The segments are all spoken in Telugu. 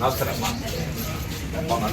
నమస్కారం. అమ్మా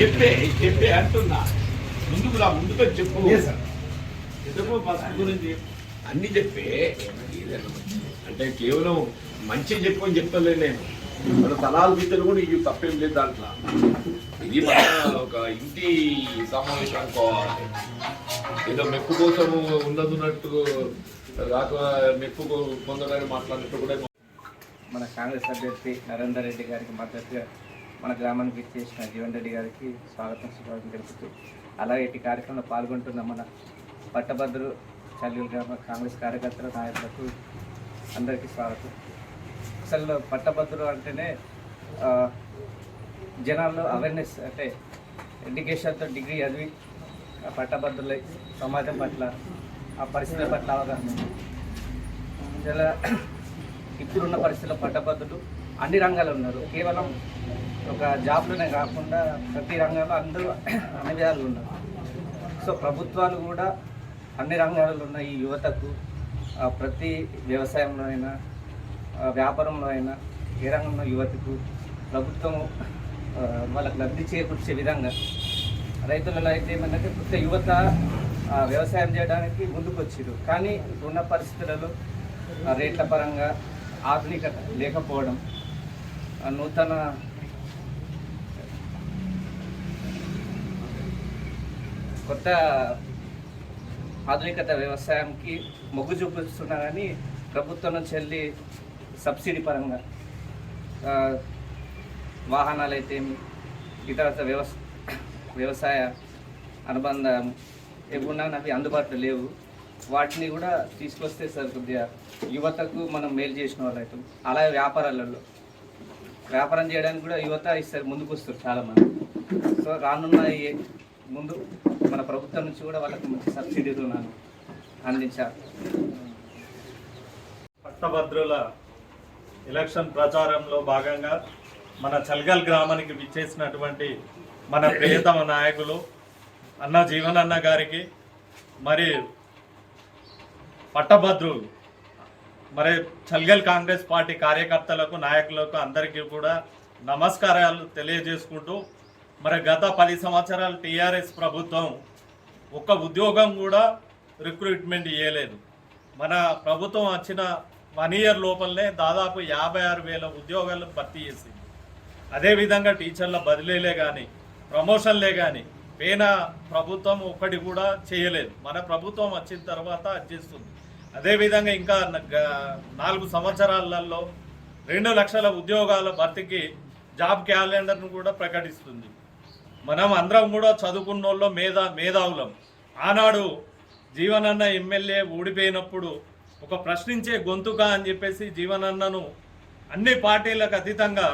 చెప్పే చెప్పే అంటున్నా. ముందుకు రా ముందుకు చెప్పు. గురించి? అన్ని చెప్పే. అంటే కేవలం మంచి చెప్పు అని చెప్తలే నేను. మన తలాలు గీతలు కూడా ఇవి తప్పేం లేదు దాంట్లో. ఇది మన ఒక ఇంటి సమావేశం అనుకోవాలి. ఏదో మెప్పు కోసం ఉన్నదున్నట్టు రాక మెప్పు పొందడానికి మాట్లాడినట్టు కూడా మన కాంగ్రెస్ అభ్యర్థి నరేందర్ రెడ్డి గారికి మద్దతుగా మన గ్రామానికి ఇచ్చేసిన జీవన్ రెడ్డి గారికి స్వాగతం స్వాగతం తెలుపుతూ. అలాగే ఇటు కార్యక్రమంలో పాల్గొంటున్న మన పట్టభద్రులు చల్యూరు గ్రామ కాంగ్రెస్ కార్యకర్తల నాయకులకు అందరికీ స్వాగతం. అసలు పట్టభద్రులు అంటేనే జనాల్లో అవేర్నెస్ అంటే ఎడ్యుకేషన్తో డిగ్రీ చదివి ఆ పట్టభద్రులై సమాజం పట్ల ఆ పరిస్థితుల పట్ల అవగాహన ఇలా ఇప్పుడున్న పరిస్థితుల్లో పట్టభద్రులు అన్ని రంగాల్లో ఉన్నారు. కేవలం ఒక జాబ్లోనే కాకుండా ప్రతి రంగంలో అందరూ అన్ని విధాలు ఉన్నారు. సో ప్రభుత్వాలు కూడా అన్ని రంగాలలో ఉన్న ఈ యువతకు ప్రతి వ్యవసాయంలో అయినా వ్యాపారంలో అయినా ఏ రంగంలో యువతకు ప్రభుత్వం వాళ్ళకు లబ్ధి చేకూర్చే విధంగా రైతులలో అయితే ఏమంటే కొత్త యువత వ్యవసాయం చేయడానికి ముందుకు వచ్చారు కానీ ఇప్పుడున్న పరిస్థితులలో రేట్ల పరంగా ఆధునికత లేకపోవడం నూతన కొత్త ఆధునికత వ్యవసాయంకి మొగ్గు చూపిస్తున్నా కానీ ప్రభుత్వం నుంచి వెళ్ళి సబ్సిడీ పరంగా వాహనాలు అయితే ఇతర వ్యవస్ వ్యవసాయ అనుబంధ ఏమున్నా అవి అందుబాటులో లేవు. వాటిని కూడా తీసుకొస్తే సార్ కొద్దిగా యువతకు మనం మేలు చేసిన వాళ్ళు అవుతాం అలాగే వ్యాపారాలలో. వ్యాపారం చేయడానికి కూడా యువత ఇస్తారు ముందుకు వస్తారు చాలామంది. సో రానున్న ఈ ముందు మన ప్రభుత్వం నుంచి కూడా వాళ్ళకి మంచి సబ్సిడీ రుణాలు అందించారు. పట్టభద్రుల ఎలక్షన్ ప్రచారంలో భాగంగా మన చల్గల్ గ్రామానికి విచ్చేసినటువంటి మన ప్రియతమ నాయకులు అన్న జీవనన్న గారికి మరి పట్టభద్రులు మరి చల్గల్ కాంగ్రెస్ పార్టీ కార్యకర్తలకు నాయకులకు అందరికీ కూడా నమస్కారాలు తెలియజేసుకుంటూ మరి గత పది సంవత్సరాలు టీఆర్ఎస్ ప్రభుత్వం ఒక్క ఉద్యోగం కూడా రిక్రూట్మెంట్ ఇవ్వలేదు మన ప్రభుత్వం వచ్చిన వన్ ఇయర్ లోపలనే దాదాపు యాభై ఆరు వేల ఉద్యోగాలను భర్తీ చేసింది. అదేవిధంగా టీచర్ల బదిలీలే కానీ ప్రమోషన్లే కానీ పేన ప్రభుత్వం ఒక్కటి కూడా చేయలేదు. మన ప్రభుత్వం వచ్చిన తర్వాత అది చేస్తుంది అదేవిధంగా ఇంకా నాలుగు సంవత్సరాలలో రెండు లక్షల ఉద్యోగాల భర్తీకి జాబ్ క్యాలెండర్ను కూడా ప్రకటిస్తుంది. మనం అందరం కూడా చదువుకున్న వాళ్ళు మేధా మేధావులం. ఆనాడు జీవనన్న ఎమ్మెల్యే ఓడిపోయినప్పుడు ఒక ప్రశ్నించే గొంతుక అని చెప్పేసి జీవనన్నను అన్ని పార్టీలకు అతీతంగా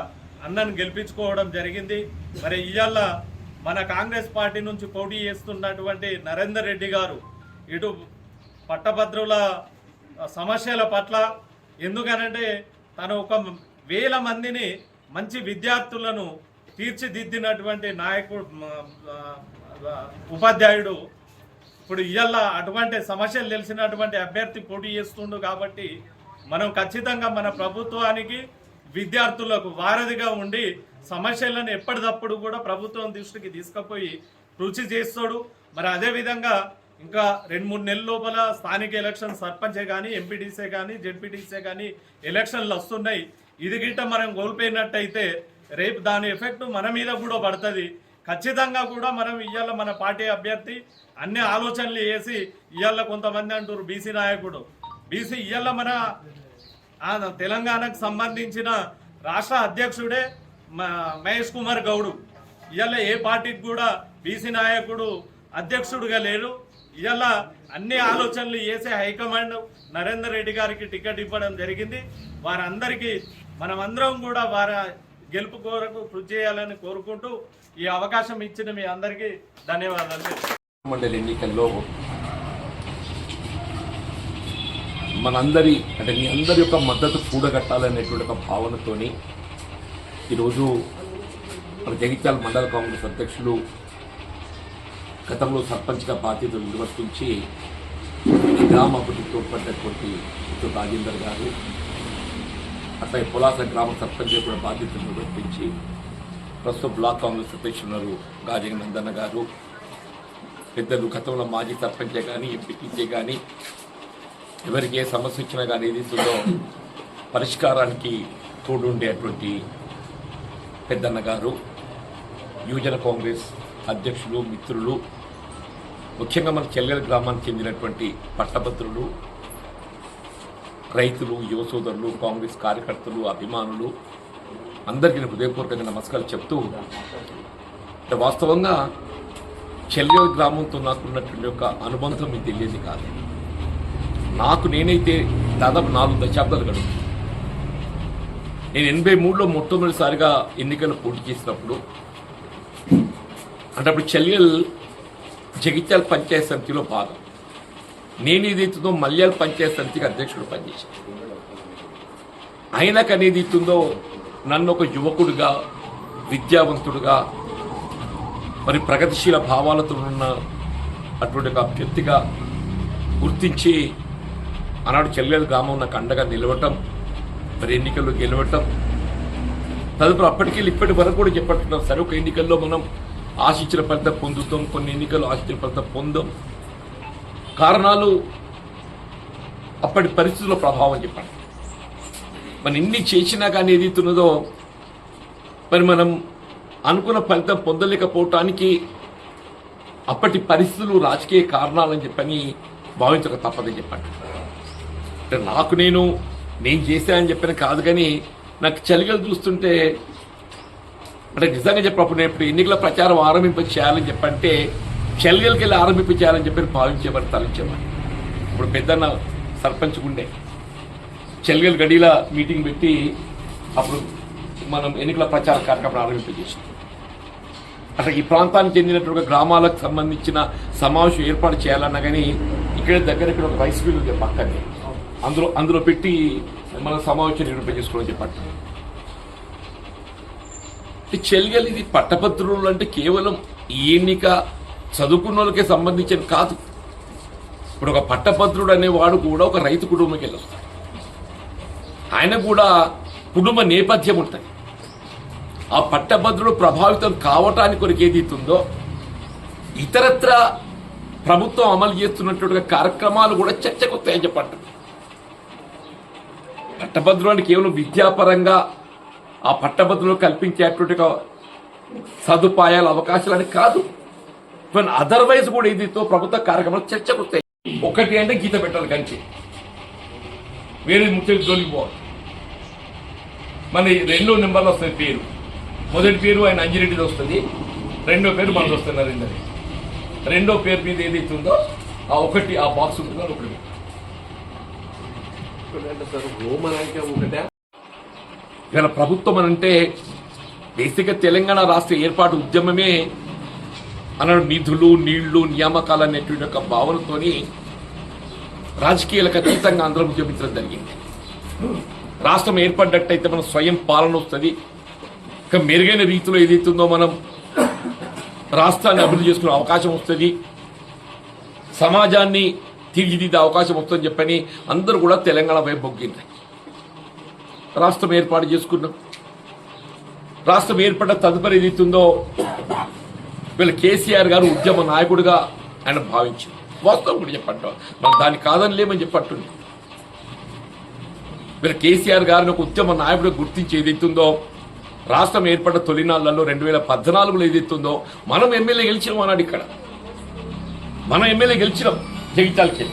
అన్నను గెలిపించుకోవడం జరిగింది. మరి ఇవాళ మన కాంగ్రెస్ పార్టీ నుంచి పోటీ చేస్తున్నటువంటి నరేందర్ రెడ్డి గారు ఇటు పట్టభద్రుల సమస్యల పట్ల ఎందుకనంటే తను ఒక వేల మందిని మంచి విద్యార్థులను తీర్చిదిద్దినటువంటి నాయకుడు ఉపాధ్యాయుడు. ఇప్పుడు ఇవాళ అటువంటి సమస్యలు తెలిసినటువంటి అభ్యర్థి పోటీ చేస్తుండు కాబట్టి మనం ఖచ్చితంగా మన ప్రభుత్వానికి విద్యార్థులకు వారధిగా ఉండి సమస్యలను ఎప్పటికప్పుడు కూడా ప్రభుత్వం దృష్టికి తీసుకుపోయి రుచి చేస్తాడు. మరి అదేవిధంగా ఇంకా రెండు మూడు నెలల లోపల స్థానిక ఎలక్షన్ సర్పంచే కానీ ఎంపీటీసే కానీ జెడ్పీటీసే కానీ ఎలక్షన్లు వస్తున్నాయి. ఇది గిట్ట మనం కోల్పోయినట్టయితే రేపు దాని ఎఫెక్ట్ మన మీద కూడా పడుతుంది. ఖచ్చితంగా కూడా మనం ఇవాళ మన పార్టీ అభ్యర్థి అన్ని ఆలోచనలు వేసి ఇవాళ కొంతమంది అంటారు బీసీ నాయకుడు. బీసీ ఇవాళ మన తెలంగాణకు సంబంధించిన రాష్ట్ర అధ్యక్షుడే మహేష్ కుమార్ గౌడు. ఇవాళ ఏ పార్టీకి కూడా బీసీ నాయకుడు అధ్యక్షుడుగా లేరు ఇవాళ అన్ని ఆలోచనలు చేసే హైకమాండ్ నరేందర్ రెడ్డి గారికి టికెట్ ఇవ్వడం జరిగింది. వారందరికీ మనమందరం కూడా వారి గెలుపు కోరకు కృషి చేయాలని కోరుకుంటూ ఈ అవకాశం ఇచ్చిన మీ అందరికీ ధన్యవాదాలు. మండలి ఎన్నికల్లో మనందరి అంటే మీ అందరి యొక్క మద్దతు కూడగట్టాలనేటువంటి ఒక భావనతోని ఈరోజు మన జగిత్యాల మండల కాంగ్రెస్ అధ్యక్షులు గతంలో సర్పంచ్గా బాధ్యతలు నిర్వర్తించి గ్రామ అభివృద్ధి తోడ్పడ్డటువంటి రాజేందర్ గారు అట్లా పులాస గ్రామ సర్పంచ్ కూడా బాధ్యతలు నిర్వర్తించి ప్రస్తుతం బ్లాక్ కాంగ్రెస్ అధ్యక్షులు ఉన్నారు నందన్న గారు. పెద్దలు గతంలో మాజీ సర్పంచే కానీ ఎంపీటీసీ కానీ ఎవరికి ఏ సమస్య వచ్చినా కానీ ఏది పరిష్కారానికి తోడుండేటువంటి పెద్దన్న గారు యువజన కాంగ్రెస్ అధ్యక్షులు మిత్రులు ముఖ్యంగా మన చెల్లెల గ్రామానికి చెందినటువంటి పట్టభద్రులు రైతులు యువ సోదరులు కాంగ్రెస్ కార్యకర్తలు అభిమానులు అందరికీ నేను హృదయపూర్వకంగా నమస్కారాలు చెప్తూ అంటే వాస్తవంగా చెల్లెల గ్రామంతో నాకున్నటువంటి యొక్క అనుబంధం మీకు తెలియదు కాదు. నాకు నేనైతే దాదాపు నాలుగు దశాబ్దాలు గడుపు నేను ఎనభై మూడులో మొట్టమొదటిసారిగా ఎన్నికలు పోటీ చేసినప్పుడు అంటే అప్పుడు చెల్లెల్ జగిత్యాల పంచాయత్ సమితిలో భాగం. నేను ఏదైతుందో మల్యాల పంచాయత్ సమితికి అధ్యక్షుడు పనిచేశాను. ఆయనకు అనేది ఇస్తుందో నన్ను ఒక యువకుడుగా విద్యావంతుడుగా మరి ప్రగతిశీల భావాలతో ఉన్న అటువంటి ఒక అభ్యర్థిగా గుర్తించి ఆనాడు చెల్లెలు గ్రామం నాకు అండగా నిలవటం మరి ఎన్నికల్లో గెలవటం తదుపరి అప్పటికి ఇప్పటి వరకు కూడా చెప్పట్టున్నాం. సరే ఒక ఎన్నికల్లో మనం ఆశించిన ఫలితం పొందుతాం కొన్ని ఎన్నికల్లో ఆశించిన ఫలితం పొందాం. కారణాలు అప్పటి పరిస్థితుల ప్రభావం చెప్పండి. మనం ఇన్ని చేసినా కానీ ఏదైతున్నదో మరి మనం అనుకున్న ఫలితం పొందలేకపోవటానికి అప్పటి పరిస్థితులు రాజకీయ కారణాలని చెప్పని భావించక తప్పదని చెప్పండి. అంటే నాకు నేను నేను చేశానని చెప్పిన కాదు కానీ నాకు చలిగలు చూస్తుంటే అంటే నిజంగా చెప్పినప్పుడు నేను ఇప్పుడు ఎన్నికల ప్రచారం ఆరంభింప చేయాలని చెప్పంటే చలిగలకి వెళ్ళి ఆరంభింప చెప్పి భావించేవారు తలంచేవారు ఇప్పుడు పెద్దన్న సర్పంచ్ ఉండే చెల్గల్ గడిలా మీటింగ్ పెట్టి అప్పుడు మనం ఎన్నికల ప్రచార కార్యక్రమం ఆరంభింపజేసాం అట్లా ఈ ప్రాంతానికి చెందినటువంటి గ్రామాలకు సంబంధించిన సమావేశం ఏర్పాటు చేయాలన్నా కానీ ఇక్కడ దగ్గర ఇక్కడ ఒక రైస్ మిల్ ఉంది పక్కనే. అందులో అందులో పెట్టి మన సమావేశం నిర్వహించుకోవడం చెప్పండి. చెల్గల్ ఇది పట్టభద్రులు అంటే కేవలం ఎన్నిక చదువుకున్న వాళ్ళకే సంబంధించిన కాదు. ఇప్పుడు ఒక పట్టభద్రుడు అనేవాడు కూడా ఒక రైతు కుటుంబంకి వెళ్ళొస్తాడు. ఆయన కూడా కుటుంబ నేపథ్యం ఉంటుంది. ఆ పట్టభద్రుడు ప్రభావితం కావటానికి కొరకు ఏది ఇతరత్ర ప్రభుత్వం అమలు చేస్తున్నటువంటి కార్యక్రమాలు కూడా చర్చకు తేజపడ్డ చెప్పండి కేవలం విద్యాపరంగా ఆ పట్టభద్రులు కల్పించేటువంటి సదుపాయాలు అవకాశాలు అని కాదు అదర్వైజ్ కూడా ఇదితో ప్రభుత్వ కార్యక్రమాలు చర్చకు వస్తాయి ఒకటి అంటే గీత పెట్టాలి కంచి. వేరే ముఖ్య జోలికి పోవాలి. మన రెండో నెంబర్లో వస్తుంది పేరు. మొదటి పేరు ఆయన అంజిరెడ్డిది వస్తుంది. రెండో పేరు మనది వస్తుంది నరేందర్ రెండో పేరు మీద ఏదైతే ఉందో ఆ ఒకటి ఆ బాక్స్ ఉంటుందో ఒకటి. ఇవాళ ప్రభుత్వం అని అంటే బేసిక్గా తెలంగాణ రాష్ట్ర ఏర్పాటు ఉద్యమమే అన్నాడు నిధులు నీళ్ళు నియామకాలు అనేటువంటి ఒక భావనతోని రాజకీయాలకు అతీతంగా అందరం ఉద్యమించడం జరిగింది. రాష్ట్రం ఏర్పడ్డట్టయితే మనం స్వయం పాలన వస్తుంది. ఇంకా మెరుగైన రీతిలో ఏదైతుందో మనం రాష్ట్రాన్ని అభివృద్ధి చేసుకునే అవకాశం వస్తుంది. సమాజాన్ని తీర్చిదిద్దే అవకాశం వస్తుందని చెప్పని అందరూ కూడా తెలంగాణ వైపు మొగ్గింది రాష్ట్రం ఏర్పాటు చేసుకున్నాం. రాష్ట్రం ఏర్పడ్డ తదుపరి ఏదైతుందో వీళ్ళ కేసీఆర్ గారు ఉద్యమ నాయకుడిగా ఆయన భావించారు వాస్తవం కూడా చెప్పంటాం మనం దాన్ని కాదని లేమని చెప్పట్టుంది. వీళ్ళ కేసీఆర్ గారిని ఒక ఉద్యమ నాయకుడు గుర్తించి ఏదైతుందో రాష్ట్రం ఏర్పడ్డ తొలినాళ్ళలో రెండు వేల పద్నాలుగులో ఏదైతుందో మనం ఎమ్మెల్యే గెలిచినాం అన్నాడు ఇక్కడ. మనం ఎమ్మెల్యే గెలిచినాం జగిత్యాలకి.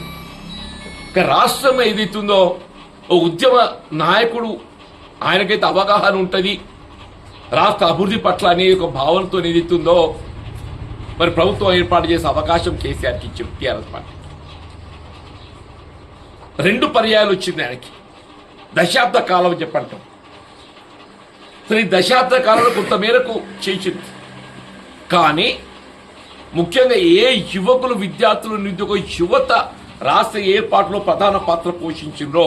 ఇక రాష్ట్రం ఏదైతుందో ఓ ఉద్యమ నాయకుడు ఆయనకైతే అవగాహన ఉంటుంది. రాష్ట్ర అభివృద్ధి పట్ల అనే ఒక భావనతో ఏదైతుందో మరి ప్రభుత్వం ఏర్పాటు చేసే అవకాశం కేసీఆర్కి ఇచ్చింది టీఆర్ఎస్ పార్టీ రెండు పర్యాయాలు వచ్చింది ఆయనకి. దశాబ్ద కాలం చెప్పంటాం. సరే ఈ దశాబ్ద కాలంలో కొంత మేరకు చేసింది కానీ ముఖ్యంగా ఏ యువకులు విద్యార్థులు నిరుద్యోగ యువత రాష్ట్ర ఏర్పాటులో ప్రధాన పాత్ర పోషించిందో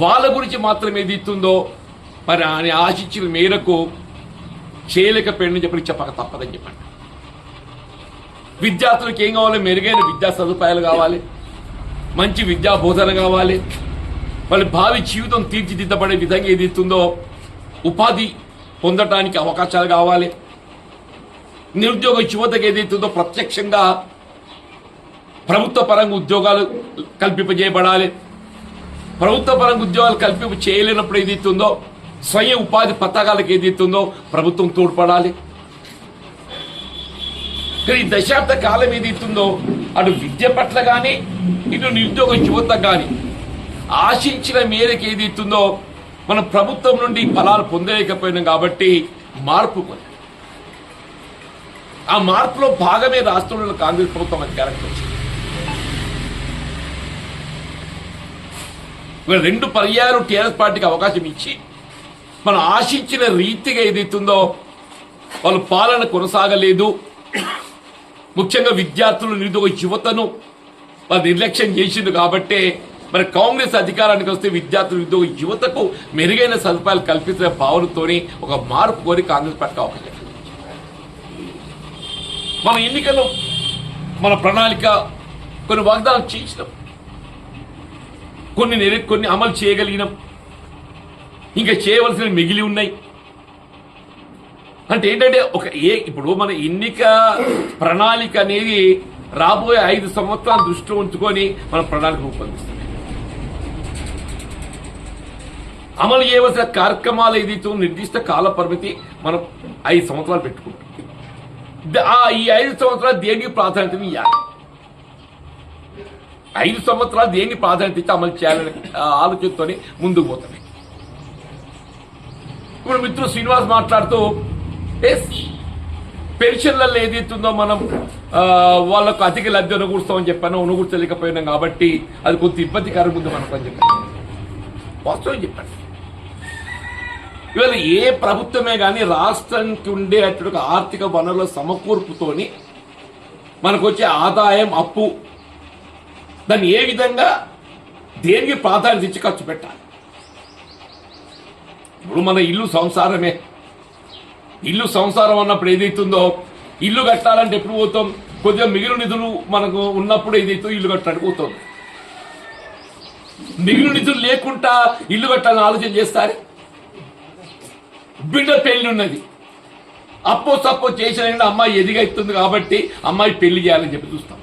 వాళ్ళ గురించి మాత్రం ఏది ఇస్తుందో మరి ఆయన ఆశించిన మేరకు చేయలేకపోయిందని చెప్పి చెప్పక తప్పదని చెప్పండి విద్యార్థులకు ఏం కావాలి? మెరుగైన విద్యా సదుపాయాలు కావాలి. మంచి విద్యా బోధన కావాలి. వాళ్ళ భావి జీవితం తీర్చిదిద్దబడే విధంగా ఏది ఇస్తుందో ఉపాధి పొందటానికి అవకాశాలు కావాలి. నిరుద్యోగ యువతకు ఏదైతుందో ప్రత్యక్షంగా ప్రభుత్వ పరంగా ఉద్యోగాలు కల్పింపజేయబడాలి. ప్రభుత్వ పరంగా ఉద్యోగాలు కల్పింప చేయలేనప్పుడు ఏదైతుందో స్వయం ఉపాధి పథకాలకు ఏదైతుందో ప్రభుత్వం తోడ్పడాలి. కానీ దశాబ్ద కాలం ఏదైతుందో అటు విద్య పట్ల కానీ ఇటు నిరుద్యోగ యువత కానీ ఆశించిన మేరకు ఏదైతుందో మన ప్రభుత్వం నుండి ఫలాలు పొందలేకపోయినాం కాబట్టి మార్పు ఆ మార్పులో భాగమే రాష్ట్రంలో కాంగ్రెస్ ప్రభుత్వం అధికారంకి వచ్చింది. రెండు పర్యాయాలు టీఆర్ఎస్ పార్టీకి అవకాశం ఇచ్చి మనం ఆశించిన రీతిగా ఏదైతుందో వాళ్ళు పాలన కొనసాగలేదు. ముఖ్యంగా విద్యార్థులు నిరుద్యోగ యువతను వాళ్ళు నిర్లక్ష్యం చేసింది కాబట్టే మరి కాంగ్రెస్ అధికారానికి వస్తే విద్యార్థులు నిరుద్యోగ యువతకు మెరుగైన సదుపాయాలు కల్పించిన భావనతోని ఒక మార్పు కోరి కాంగ్రెస్ పార్టీ అవకాశం మన ఎన్నికలు మన ప్రణాళిక కొన్ని వాగ్దానం చేసినాం. కొన్ని కొన్ని అమలు చేయగలిగినాం. ఇంకా చేయవలసినవి మిగిలి ఉన్నాయి. అంటే ఏంటంటే ఒక ఏ ఇప్పుడు మన ఎన్నిక ప్రణాళిక అనేది రాబోయే ఐదు సంవత్సరాలు దృష్టిలో ఉంచుకొని మన ప్రణాళిక రూపొందిస్తుంది. అమలు చేయవలసిన కార్యక్రమాలు ఏదైతే నిర్దిష్ట కాల పరిమితి మనం ఐదు సంవత్సరాలు పెట్టుకుంటాం. ఈ ఐదు సంవత్సరాలు దేనికి ప్రాధాన్యత ఇవ్వాలి? ఐదు సంవత్సరాలు దేనికి ప్రాధాన్యత ఇచ్చి అమలు చేయాలని ఆలోచనతోనే ముందుకు పోతాయి ఇప్పుడు మిత్రుడు శ్రీనివాస్ మాట్లాడుతూ ఎస్ పెన్షన్లలో ఏదైతుందో మనం వాళ్ళకు అధిక లబ్ధి అనుకూరుస్తామని చెప్పాను అనుకూర్చలేకపోయినాం కాబట్టి అది కొంత ఇబ్బందికరంగా ఉంది మనకు అని చెప్పాను. వాస్తవం చెప్పండి. ఇవాళ ఏ ప్రభుత్వమే కానీ రాష్ట్రానికి ఉండే అటువంటి ఆర్థిక వనరుల సమకూర్పుతోని మనకు వచ్చే ఆదాయం అప్పు దాన్ని ఏ విధంగా దేనికి ప్రాధాన్యత ఇచ్చి ఖర్చు పెట్టాలి? ఇప్పుడు మన ఇల్లు సంసారమే. ఇల్లు సంసారం అన్నప్పుడు ఏదైతుందో ఇల్లు కట్టాలంటే ఎప్పుడు పోతాం? కొద్దిగా మిగిలిన నిధులు మనకు ఉన్నప్పుడు ఏదైతే ఇల్లు కట్టడానికి పోతాం. మిగిలిన నిధులు లేకుండా ఇల్లు కట్టాలని ఆలోచన చేస్తారు? బిడ్డ పెళ్ళి ఉన్నది. అప్పో సప్పో చేసిన అమ్మాయి ఎదిగైతుంది కాబట్టి అమ్మాయి పెళ్ళి చేయాలని చెప్పి చూస్తాం.